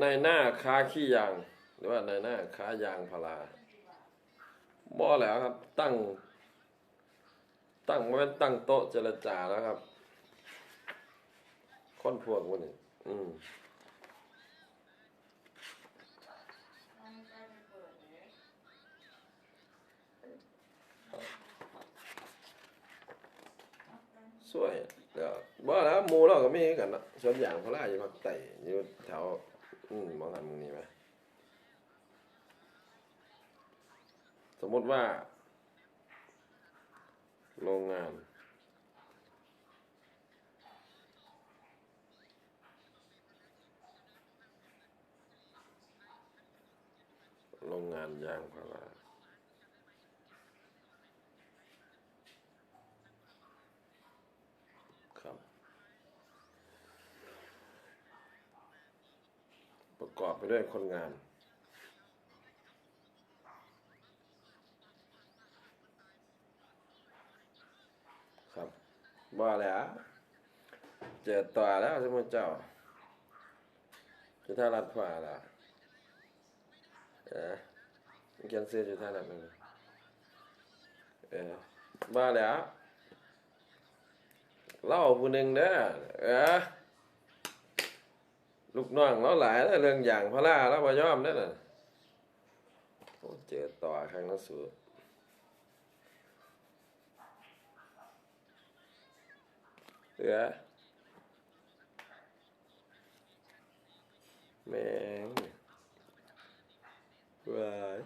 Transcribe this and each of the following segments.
ในหน้าค้าขี้ยาง หรือว่าในหน้าค้ายางพาราบ่แล้วครับ ตั้ง ตั้งไว้ตั้งโต๊ะเจรจาแล้วครับคนพวกมันนี่อืมสวยเดี๋ยวบ่แล้วมูเราก็มีคือกันนะส่วนอย่างพาราอยู่ภาคใต้อยู่แถว อืมมองหันมึงนี่ไหมสมมติว่า โรงงาน โรงงานยางพาราครับ ประ กอบไปด้วยคนงาน ครับว่าแล้วเจอต่อแล้วสมมติเจ้าจุท่ารัดขวาละเออเขียนซื้อจุท่ารัดนึงเออว่าแล้วเล่าผู้หนึ่งเด้อเออ ลูกน้องเราหลายเรื่องอย่างพระล่าแล้วพยอมนั่นน่ะโอ้เจอต่อครั้งนั้นสุดเหลือแม่งวาย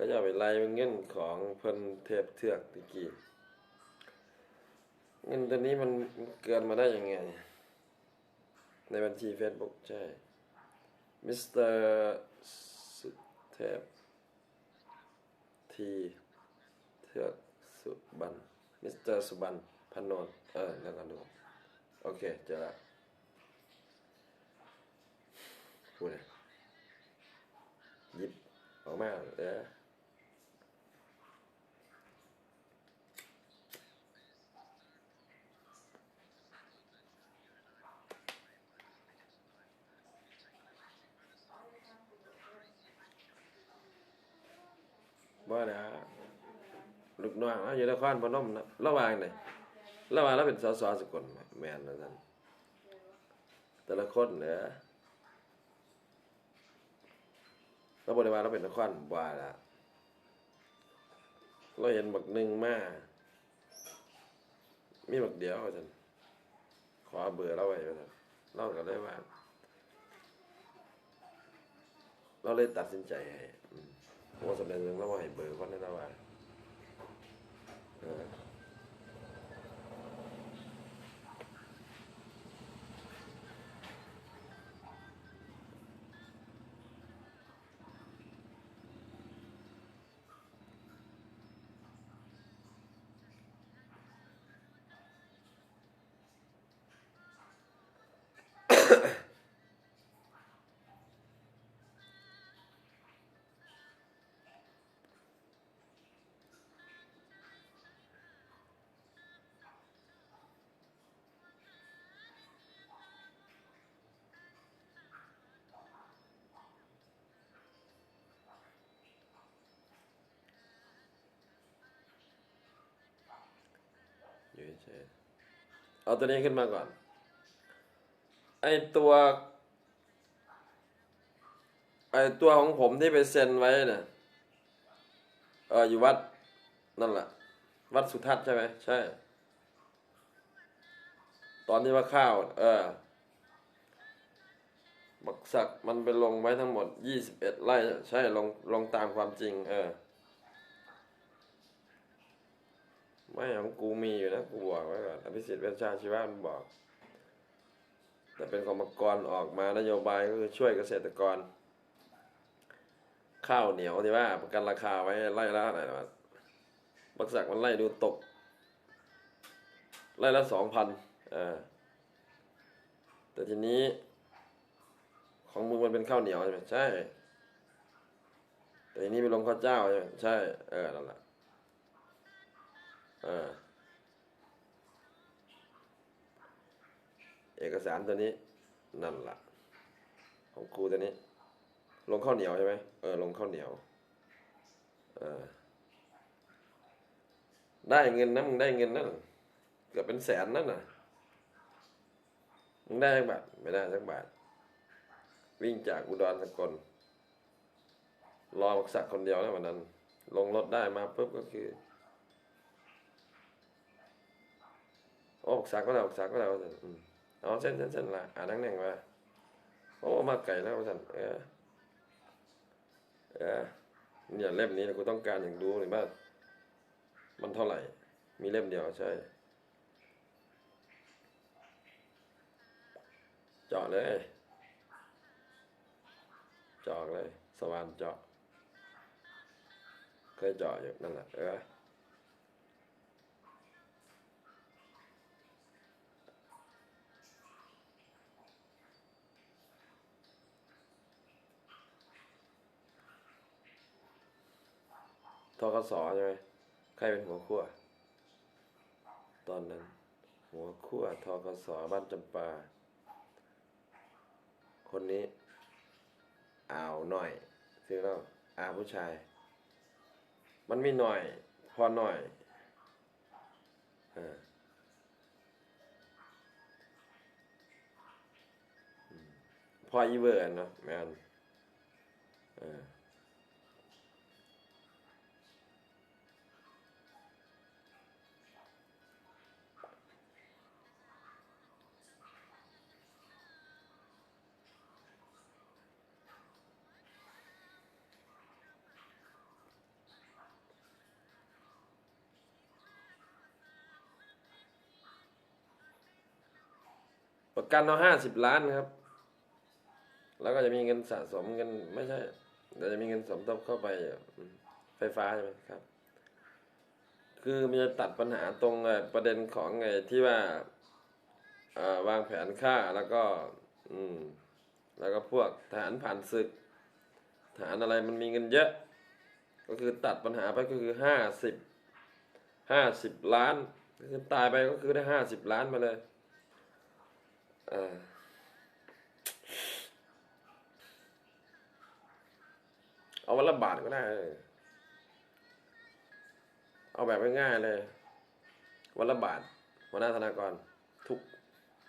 ก็จะเอาไปไล่เงินของเพิ่นเทพเทือกตะกี้เงินตัวนี้มันเกินมาได้ยังไง ในบัญชี Facebook ใช่มิสเตอร์สุเทพทีเทือกสุบันมิสเตอร์สุบันพันนนท์เออแล้วกันดู โอเค เจอละพูดเลยยิบออกมาเออ ว่านะลูกน้องเราอยู่นครพนมนะระว่างไหนระว่างเราเป็นสสสกลแมนแล้วนั่นแต่ละคนเนี่ยเราบริวารเราเป็นนครว่าละเราเห็นบักหนึ่งมามีบักเดียวว่านขอเบอร์เราไว้ว่านเราก็เลยว่า เราเลยตัดสินใจให้ ว่าสำเร็จเรื่องเราว่าให้เบอร์คนนั้นเราว่า เอออยู่เอาตัวนี้ขึ้นมาก่อน ไอตัวไอตัวของผมที่ไปเซ็นไว้เนี่ยเอออยู่วัดนั่นแหละ วัดสุทัศน์ใช่ไหมใช่ ตอนที่ว่าข้าว เออ บักศักมันไปลงไว้ทั้งหมดยี่สิบเอ็ดไร่ใช่ลงลงตามความจริง เออ ไม่ของกูมีอยู่นะกูบอกไว้ก่อนอภิสิทธิ์เวชชาชีวะมันบอก แต่เป็นกรรมกรออกมานโยบายก็คือช่วยเกษตรกร ข้าวเหนียวที่ว่าประกันราคาไว้ไล่ละอะไรนะบักศักมันไล่ดูตก ไล่ละสองพันเออแต่ทีนี้ ของมึงมันเป็นข้าวเหนียวใช่ไหมใช่ แต่ทีนี้ไปลงข้าวเจ้าใช่ไหมใช่ เออนั่นแหละ เอกสารตัวนี้นั่นละของครูตัวนี้ ลงข้าวเหนียวใช่ไหมเออลงข้าวเหนียวเออได้เงินนะมึงได้เงินนั่นเกือบเป็นแสนนั่นน่ะมึงได้สักบาทไม่ได้สักบาทวิ่งจากอุดรสกลรอบักสักคนเดียวแล้ววันนั้น ลงรถได้มาปุ๊บก็คือ อ้บักศักก็แล้วบักศักก็แล้วอืมเอเส้นเส้นเส้นละอ่านั่งแน่งมาโอ้มาไก่แล้วสันเออเออเนี่ยเล่มนี้นะกูต้องการอย่างดูหรือว่ามันเท่าไหร่ มีเล่มเดียวใช่จาะเลยจาะเลย สว่านเจาะเคยเจาะอยู่นั่นแหละเออ ทกสใช่ไหมใครเป็นหัวขั้วตอนนั้น หัวขั้วทกสบ้านจำปา คนนี้อ่าวหน่อยซื้อแล้วอาผู้ชาย มันมีหน่อย พอหน่อยอออืมพออีเวอร์เนาะแมนเออ กันเอาห้าสิบล้านครับ แล้วก็จะมีเงินสะสมเงินไม่ใช่เดี๋ยวจะมีเงินสมทบเข้าไปไฟฟ้าใช่ไหมครับ คือมันจะตัดปัญหาตรงเอ่อประเด็นของไอ้ที่ว่าวางแผนฆ่าแล้วก็ อืม แล้วก็พวกทหารผ่านศึกทหารอะไรมันมีเงินเยอะ ก็คือตัดปัญหาไปก็คือห้าสิบห้าสิบล้านคือตายไปก็คือได้ห้าสิบล้านมาเลย เออเอาวันละบาทก็ได้เออเอาแบบง่ายๆเลย วันละบาทหัวหน้าธนากร ทุก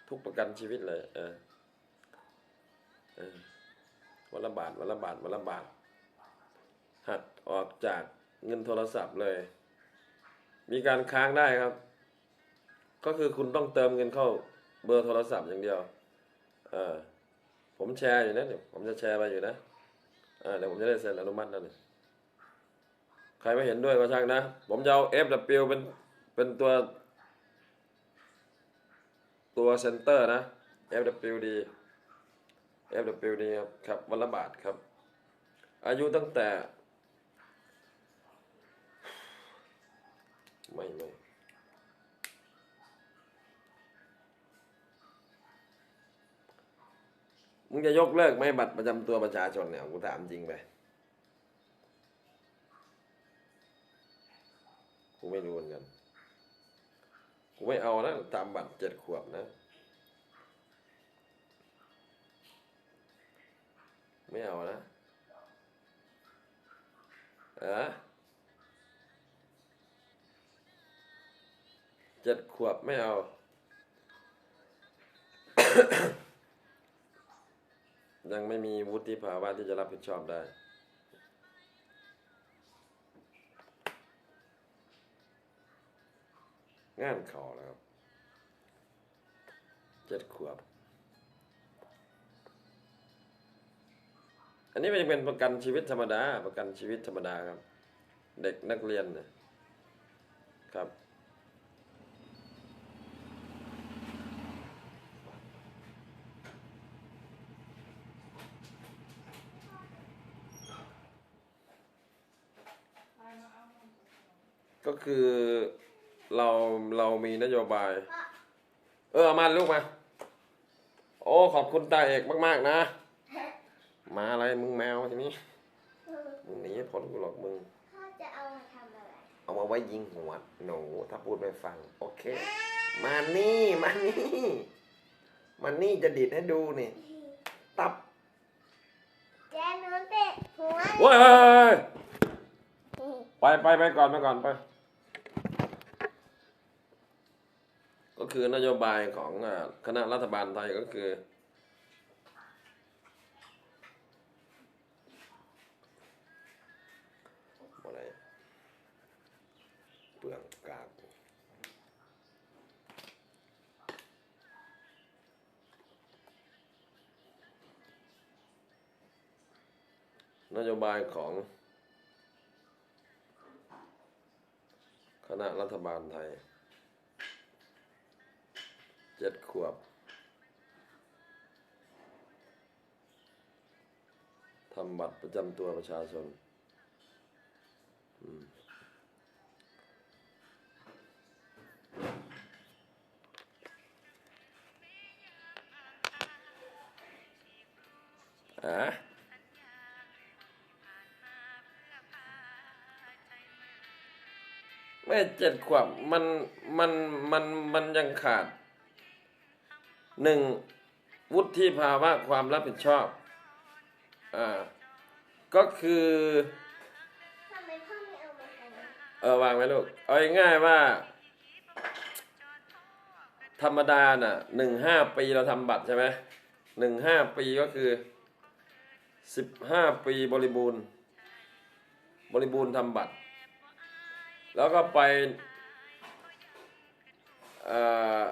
ทุกประกันชีวิตเลย เออ เออ วันละบาทวันละบาทวันละบาท หักออกจากเงินโทรศัพท์เลย มีการค้างได้ครับ ก็คือคุณต้องเติมเงินเข้า เบอร์โทรศัพท์อย่างเดียวเออผมแชร์อยู่นะเดี๋ยวผมจะแชร์ไปอยู่นะเออเดี๋ยวผมจะได้เซ็นอนุมัติแล้วนี่ใครไม่เห็นด้วยก็ช่างนะ ผมจะเอา FW เป็นเป็นตัวตัวเซนเตอร์นะ FWD FWD ครับครับวันละบาทครับ อายุตั้งแต่ ไม่ไม่ มึงจะยกเลิกไหมบัตรประจำตัวประชาชนเนี่ยกูถามจริงไปกูไม่รู้เหมือนกันกูไม่เอานะตามบัตรเจ็ดขวบนะ ไม่เอานะเออเจ็ดขวบไม่เอา ยังไม่มีวุฒิภาวะที่จะรับผิดชอบได้ งานเขาแล้วครับเจ็ดขวบ อันนี้มันยังเป็นประกันชีวิตธรรมดา ประกันชีวิตธรรมดาครับ เด็กนักเรียนเนะ ก็คือเราเรามีนโยบาย เออเอามาลูกมา โอ้ขอบคุณตาเอกมาก ๆ นะ มาอะไรมึงแมวทีนี้มึงหนีไม่พ้นกูหรอกมึงพ่อจะเอามาทำอะไร เอามาไว้ยิงหัวหนูถ้าพูดไม่ฟัง โอเค มานี่มานี่มันนี่จะดีดให้ดูนี่ ตับแกหนูเตะหัว โอ้ยเฮ้ยเฮ้ยเฮ้ยไปไปไปก่อนไปก่อนไป คือนโยบายของคณะรัฐบาลไทยก็คือ อะไรเปลืองกากนโยบายของ คณะรัฐบาลไทย เจ็ดขวบทำบัตรประจำตัวประชาชนอะไม่เจ็ดขวบมันมันมันมันยังขาด หนึ่งวุฒิภาวะความรับผิดชอบอ่าก็คือทอ่เออวางไว้ลูกเอาง่ายว่า ธรรมดาน่ะหนึ่งห้าปีเราทำบัตรใช่ไหมหนึ่งห้าปีก็คือสิบห้าปีบริบูรณ์ บริบูรณ์ทำบัตร แล้วก็ไปอ่า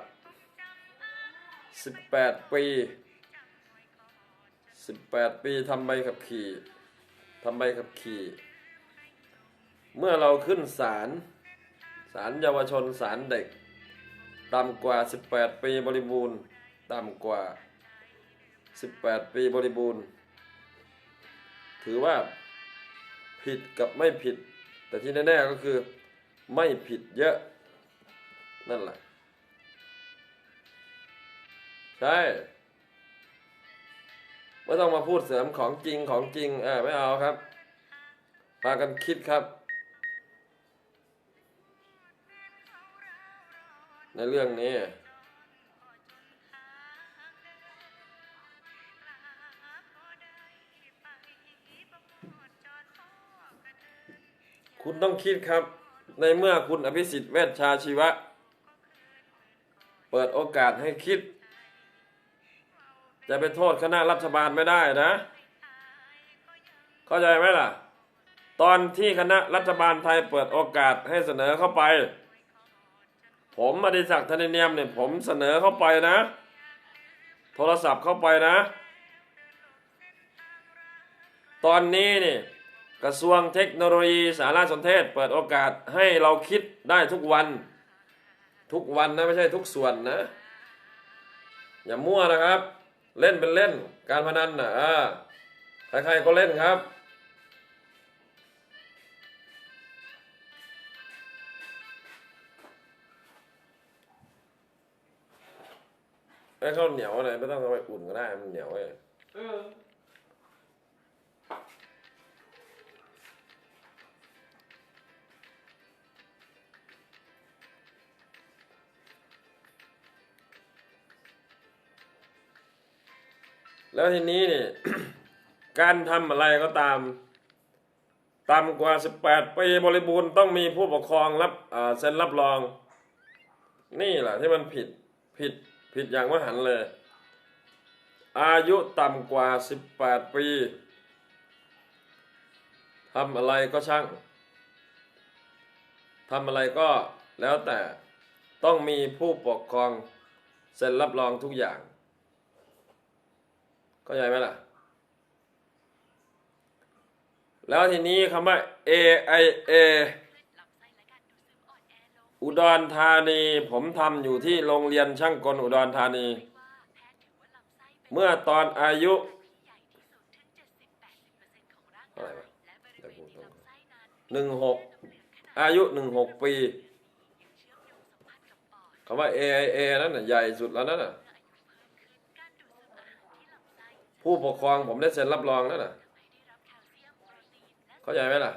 18 ปี 18 ปีทำใบขับขี่ทำใบขับขี่ เมื่อเราขึ้นศาลศาลเยาวชนศาลเด็ก ต่ำกว่า 18 ปีบริบูรณ์ ต่ำกว่า 18 ปีบริบูรณ์ ถือว่าผิดกับไม่ผิด แต่ที่แน่ๆก็คือไม่ผิดเยอะนั่นแหละ ใช่ไม่ต้องมาพูดเสริมของจริงของจริงเออไม่เอาครับพากันคิดครับ ในเรื่องนี้คุณต้องคิดครับ ในเมื่อคุณอภิสิทธิ์เวชชาชีวะ เปิดโอกาสให้คิด จะไปโทษคณะรัฐบาลไม่ได้นะ เข้าใจไหมล่ะ ตอนที่คณะรัฐบาลไทยเปิดโอกาสให้เสนอเข้าไป ผมอดิศักดิ์ธนเนียมเนี่ยผมเสนอเข้าไปนะ โทรศัพท์เข้าไปนะ ตอนนี้นี่กระทรวงเทคโนโลยีสารสนเทศ เปิดโอกาสให้เราคิดได้ทุกวัน ทุกวันนะไม่ใช่ทุกส่วนนะ อย่ามั่วนะครับ เล่นเป็นเล่น การพนันนะอ่าใครๆก็เล่นครับ ไอ้ข้าวเหนียวอะไรไม่ต้องเอาไปอุ่นก็ได้มันเหนียวเอ แล้วทีนี้นี่การทำอะไรก็ตามต่ำกว่า 18 ปีบริบูรณ์ต้องมีผู้ปกครองรับเซ็นรับรอง นี่แหละที่มันผิดผิดผิดอย่างมหันเลย อายุต่ำกว่า 18 ปีทำอะไรก็ช่างทำอะไรก็แล้วแต่ต้องมีผู้ปกครองเซ็นรับรองทุกอย่าง เข้าใจไหมล่ะ แล้วทีนี้คำว่า AIA อุดรธานี ผมทำอยู่ที่โรงเรียนช่างกลอุดรธานี เมื่อตอนอายุอะไรวะหนึ่งหกอายุหนึ่งหกปีคำว่า AIA นั่นน่ะใหญ่สุดแล้วนั่นน่ะ ผู้ปกครองผมได้เซ็นรับรองแล้วน่ะเข้าใจไหมล่ะ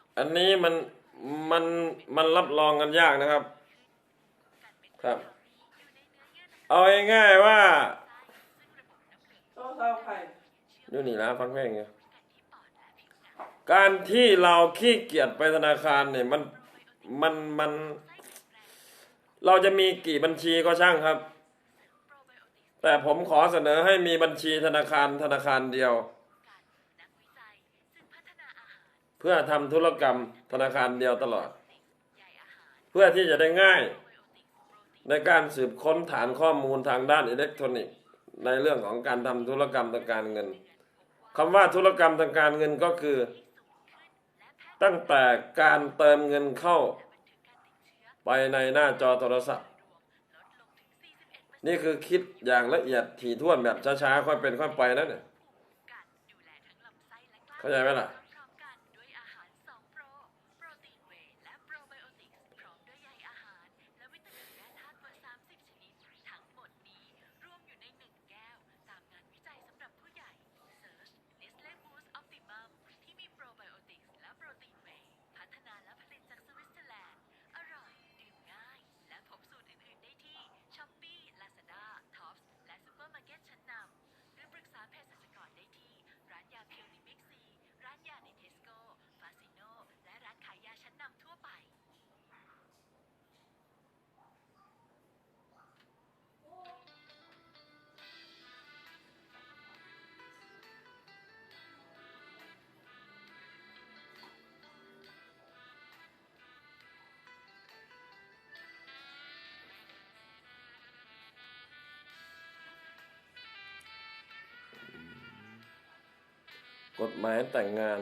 เอันนี้มันมันมันรับรองกันยากนะครับ ครับ เอาง่ายๆว่าโซ่เศร้าใครดูนี่นะฟังเพลงอยู่การที่เราขี้เกียจไปธนาคารเนี่ยมันมันมัน เราจะมีกี่บัญชีก็ช่างครับ แต่ผมขอเสนอให้มีบัญชีธนาคารธนาคารเดียว เพื่อทำธุรกรรมธนาคารเดียวตลอด เพื่อที่จะได้ง่าย ในการสืบค้นฐานข้อมูลทางด้านอิเล็กทรอนิกส์ ในเรื่องของการทำธุรกรรมทางการเงินคำว่าธุรกรรมทางการเงินก็คือ ตั้งแต่การเติมเงินเข้า ไปในหน้าจอโทรศัพท์ นี่คือคิดอย่างละเอียดถี่ถ้วนแบบช้าๆ ค่อยเป็นค่อยไปนั่นเนี่ยเข้าใจไหมล่ะ กฎหมายแต่งงาน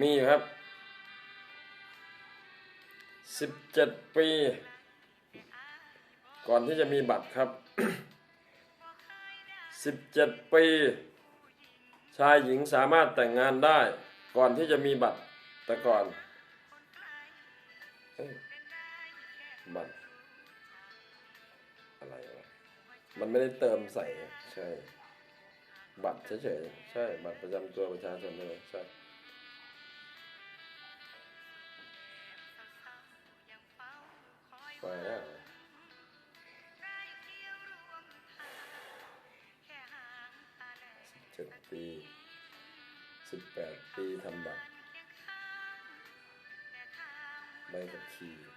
มีอยู่ครับสิบเจ็ดปี ก่อนที่จะมีบัตรครับสิบเจ็ดปี ชายหญิงสามารถแต่งงานได้ ก่อนที่จะมีบัตรแต่ก่อนบัตรอะไรวะมันไม่ได้เติมใส่ใช่ บัตรเฉยๆใช่ บัตรประจำตัวประชาชนเลยใช่ไปแล้วสิบเจ็ดปีสิบแปดปีทำบัตรใบขับขี่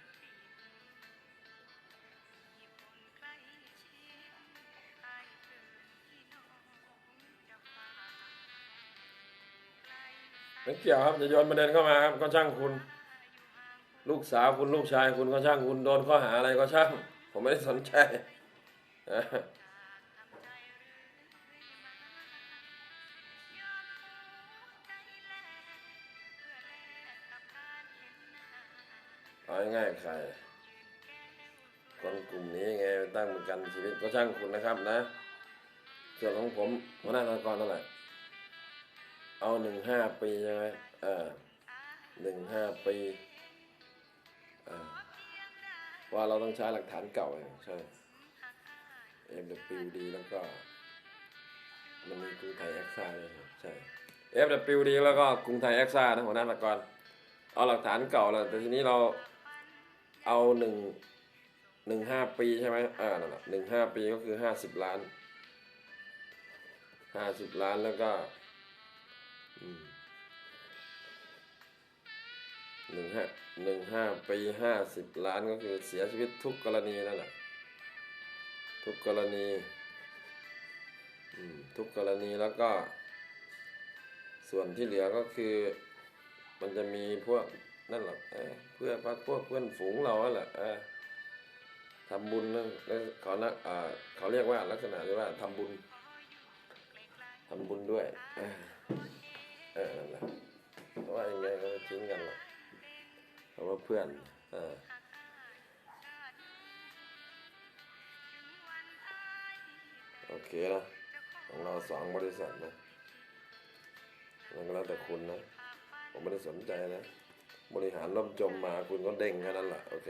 ไม่เกี่ยวครับจะโยนประเด็นเข้ามาครับก็ช่างคุณ ลูกสาวคุณลูกชายคุณก็ช่างคุณโดนข้อหาอะไรก็ช่าง ผมไม่ได้สนใจเอาง่ายๆใครคนกลุ่มนี้ไงตั้งประกันชีวิตก็ช่างคุณนะครับนะ ส่วนของผมหัวหน้าธนากรเท่าไหร่ เอาหนึ่งห้าปีใช่ไหมเออหนึ่งห้าปีอ่าว่าเราต้องใช้หลักฐานเก่าใช่ FWD แล้วก็ มันมีกรุงไทยแอคซ่าด้วยใช่ FWD แล้วก็กรุงไทยแอคซ่านะหัวหน้าธนากรเอาหลักฐานเก่าแล้วแต่ทีนี้เราเอาหนึ่งหนึ่งห้าปีใช่ไหมอ่านั่นแหละหนึ่งห้าปีก็คือห้าสิบล้านห้าสิบล้านแล้วก็ หนึ่งห้าหนึ่งห้าปีห้าสิบล้านก็คือเสียชีวิตทุกกรณีนั่นแหละทุกกรณีทุกกรณีแล้วก็ ส่วนที่เหลือก็คือมันจะมีพวกนั่นแหละเอเพื่อพักพวกเพื่อนฝูงเรานั่นแหละทำบุญนั่นแล้วเขานะเขาเรียกว่าลักษณะที่ว่าทำบุญทำบุญด้วย ออเออนั่นแหละเพราะว่ายังไงก็ไม่ทิ้งกันหรอกเพราะว่าเพื่อน เออโอเคนะของเราสองบริษัทนะมันก็แล้วแต่คุณนะ ผมไม่ได้สนใจนะ บริหารล่มจมมาคุณก็เด้งแค่นั้นแหละโอเค